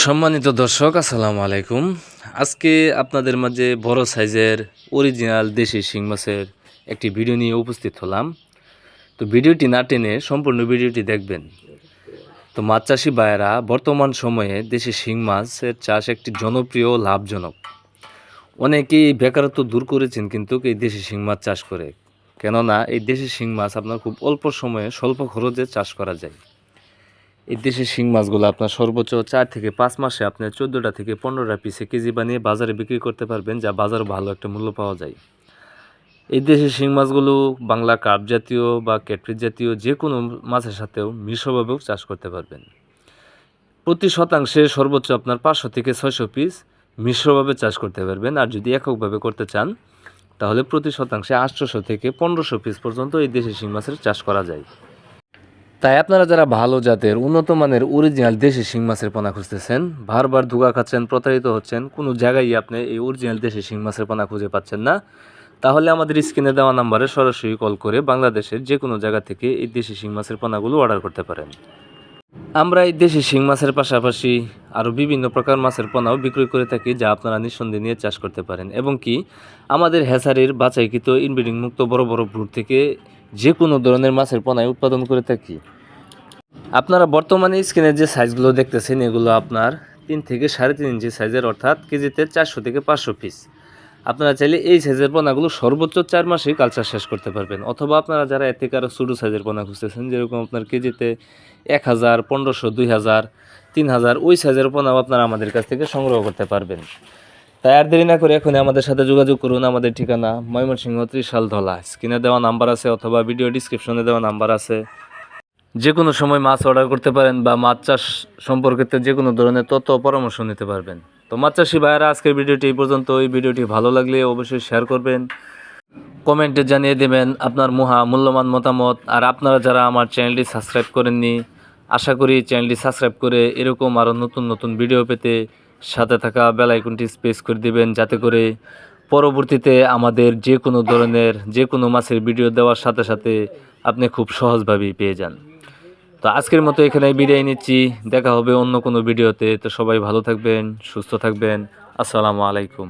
সম্মানিত দর্শক, আসসালামু আলাইকুম। আজকে আপনাদের মাঝে বড় সাইজের অরিজিনাল দেশি শিং মাছের একটি ভিডিও নিয়ে উপস্থিত হলাম। তো ভিডিওটি না টেনে সম্পূর্ণ ভিডিওটি দেখবেন। তো মাছ চাষি ভাইয়েরা, বর্তমান সময়ে দেশি শিং মাছের চাষ একটি জনপ্রিয় লাভজনক। অনেকেই বেকারত্ব দূর করেছেন কিন্তু এই দেশি শিং মাছ চাষ করে। কেননা এই দেশি শিং মাছ আপনার খুব অল্প সময়ে স্বল্প খরচে চাষ করা যায়। এই দেশের শিং মাছগুলো আপনার সর্বোচ্চ চার থেকে পাঁচ মাসে আপনি চোদ্দোটা থেকে পনেরোটা পিসে কেজি বানিয়ে বাজারে বিক্রি করতে পারবেন, যা বাজারে ভালো একটা মূল্য পাওয়া যায়। এই দেশের শিং মাছগুলো বাংলা কার্প জাতীয় বা ক্যাটফিস জাতীয় যে কোনো মাছের সাথেও মিশ্রভাবেও চাষ করতে পারবেন। প্রতি শতাংশে সর্বোচ্চ আপনার পাঁচশো থেকে ছয়শো পিস মিশ্রভাবে চাষ করতে পারবেন, আর যদি এককভাবে করতে চান, তাহলে প্রতি শতাংশে আটশোশো থেকে পনেরোশো পিস পর্যন্ত এই দেশি শিং মাছের চাষ করা যায়। তাই আপনারা যারা ভালো জাতের, উন্নত মানের অরিজিনাল দেশি শিং মাছের পোনা খুঁজতেছেন, বারবার ধোকা খাচ্ছেন, প্রতারিত হচ্ছেন, কোনো জায়গায় আপনি এই অরিজিনাল দেশি শিং মাছের পোনা খুঁজে পাচ্ছেন না, তাহলে আমাদের স্ক্রিনে দেওয়া নাম্বারে সরাসরি কল করে বাংলাদেশের যে কোনো জায়গা থেকে এই দেশি শিং মাছের পোনাগুলো অর্ডার করতে পারেন। আমরা এই দেশি শিং মাছের পাশাপাশি আরও বিভিন্ন প্রকার মাছের পোনাও বিক্রয় করে থাকি যা আপনারা নিঃসন্দেহে নিয়ে চাষ করতে পারেন। এবং কি, আমাদের হ্যাসারির বাছাইকৃত ইনব্রিডিং মুক্ত বড় বড় ব্রুড থেকে যে কোনো ধরনের মাছের পোনায় উৎপাদন করে থাকি। আপনারা বর্তমানে স্ক্রিনের যে সাইজগুলো দেখতেছেন, এগুলো আপনার তিন থেকে সাড়ে তিন ইঞ্চি সাইজের, অর্থাৎ কেজিতে চারশো থেকে পাঁচশো পিস আপনারা চাইলে এই সাইজের পোনাগুলো সর্বোচ্চ চার মাসেই কালচার শেষ করতে পারবেন। অথবা আপনারা যারা এর থেকে আরও ছোটো সাইজের পোনা খুঁজতেছেন, যেরকম আপনার কেজিতে এক হাজার, পনেরোশো, দুই হাজার, তিন হাজার, ওই সাইজের পোনাও আপনারা আমাদের কাছ থেকে সংগ্রহ করতে পারবেন। তাই আর দেরি না করে এখনই আমাদের সাথে যোগাযোগ করুন। আমাদের ঠিকানা ময়মনসিংহ ত্রিশাল ধলা স্ক্রিনে দেওয়া নাম্বার আছে অথবা ভিডিও ডিসক্রিপশনে দেওয়া নাম্বার আছে। যে কোনো সময় মাছ অর্ডার করতে পারেন বা মাছ চাষ সম্পর্কিত যে কোনো ধরনের তথ্য পরামর্শ নিতে পারবেন। তো মাছ চাষি ভাইয়েরা, আজকের ভিডিওটি এই পর্যন্ত। এই ভিডিওটি ভালো লাগলে অবশ্যই শেয়ার করবেন। কমেন্টে জানিয়ে দেবেন আপনার মহা মূল্যবান মতামত। আর আপনারা যারা আমার চ্যানেলটি সাবস্ক্রাইব করেননি, আশা করি চ্যানেলটি সাবস্ক্রাইব করে এরকম আরও নতুন নতুন ভিডিও পেতে সাথে থাকা বেল আইকনটি স্পেস করে দিবেন যাতে করে পরবর্তীতে আমাদের যে কোনো ধরনের, যে কোনো মাছের ভিডিও দেওয়ার সাথে সাথে আপনি খুব সহজভাবেই পেয়ে যান। তো আজকের মতো এখানে বিদায় নিচ্ছি। দেখা হবে অন্য কোনো ভিডিওতে তো সবাই ভালো থাকবেন, সুস্থ থাকবেন। আসসালামু আলাইকুম।